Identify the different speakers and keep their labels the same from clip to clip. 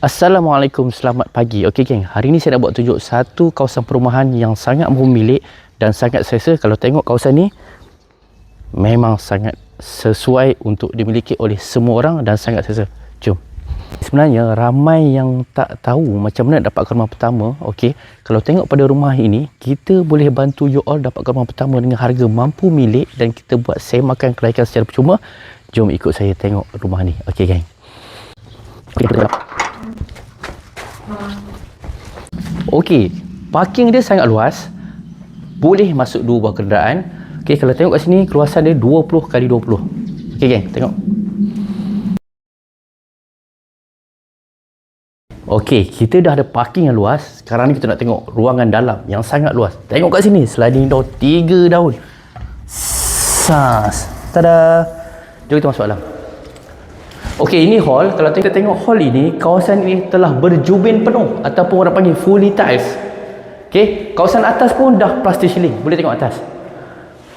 Speaker 1: Assalamualaikum, selamat pagi. Okey geng, hari ni saya nak buat tunjuk satu kawasan perumahan yang sangat bermilik dan sangat selesa. Kalau tengok kawasan ni, memang sangat sesuai untuk dimiliki oleh semua orang dan sangat selesa. Jom. Sebenarnya ramai yang tak tahu macam mana dapatkan rumah pertama. Okey, kalau tengok pada rumah ini, kita boleh bantu you all dapatkan rumah pertama dengan harga mampu milik dan kita buat sewakan kelayakan secara percuma. Jom ikut saya tengok rumah ni. Okey geng. Okay. Okey, parking dia sangat luas. Boleh masuk dua buah kenderaan. Okey, kalau tengok kat sini keluasan dia 20 kali 20. Okey geng, tengok. Okey, kita dah ada parking yang luas. Sekarang ni kita nak tengok ruangan dalam yang sangat luas. Tengok kat sini, sliding door 3 daun. Sas. Tada. Jom kita masuk dalam. Okey, ini hall. Kalau kita tengok hall ini, kawasan ini telah berjubin penuh ataupun orang panggil fully tiles. Okey, kawasan atas pun dah plastic ceiling. Boleh tengok atas.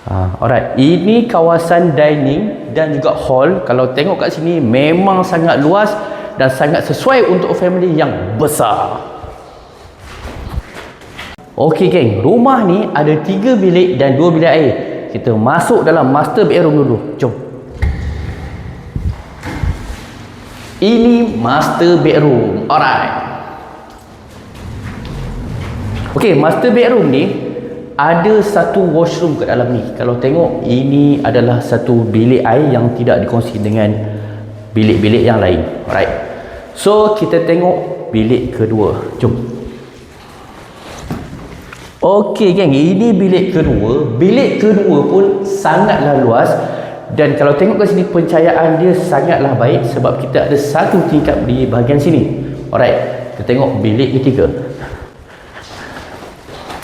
Speaker 1: Ha, alright. Ini kawasan dining dan juga hall. Kalau tengok kat sini memang sangat luas dan sangat sesuai untuk family yang besar. Okey geng, rumah ni ada tiga bilik dan dua bilik air. Kita masuk dalam master bedroom dulu. Jom. Ini master bedroom. Alright. Okey, master bedroom ni ada satu washroom kat dalam ni. Kalau tengok ini adalah satu bilik air yang tidak dikongsi dengan bilik-bilik yang lain. Alright. So, kita tengok bilik kedua. Jom. Okey geng, ini bilik kedua. Bilik kedua pun sangatlah luas dan kalau tengok ke sini pencahayaan dia sangatlah baik sebab kita ada satu tingkap di bahagian sini. Alright, kita tengok bilik ketiga.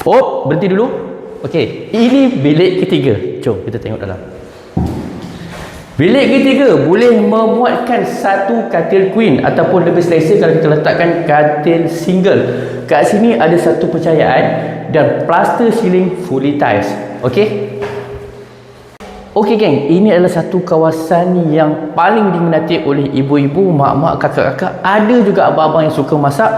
Speaker 1: Oh, berhenti dulu. Okey, ini bilik ketiga. Jom kita tengok dalam. Bilik ketiga boleh memuatkan satu katil queen ataupun lebih selesa kalau kita letakkan katil single. Kat sini ada satu pencahayaan dan plaster ceiling fully tiles. Okey? Okey geng, ini adalah satu kawasan yang paling diminati oleh ibu-ibu, mak-mak, kakak-kakak. Ada juga abang-abang yang suka masak.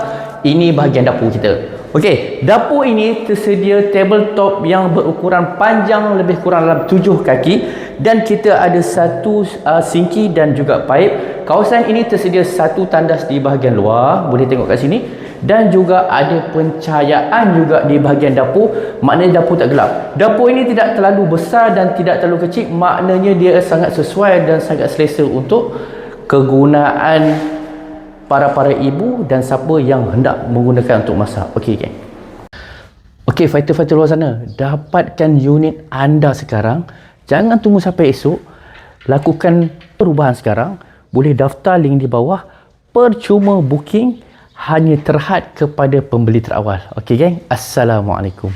Speaker 1: Ini bahagian dapur kita. Okey, dapur ini tersedia tabletop yang berukuran panjang lebih kurang dalam 7 kaki dan kita ada satu uh, sinki dan juga pipe. Kawasan ini tersedia satu tandas di bahagian luar, boleh tengok kat sini dan juga ada pencahayaan juga di bahagian dapur, maknanya dapur tak gelap. Dapur ini tidak terlalu besar dan tidak terlalu kecil, maknanya dia sangat sesuai dan sangat selesa untuk kegunaan para-para ibu dan siapa yang hendak menggunakan untuk masak. Okey geng. Okey fighter-fighter luar sana, dapatkan unit anda sekarang. Jangan tunggu sampai esok. Lakukan perubahan sekarang. Boleh daftar link di bawah. Percuma booking hanya terhad kepada pembeli terawal. Okey geng. Assalamualaikum.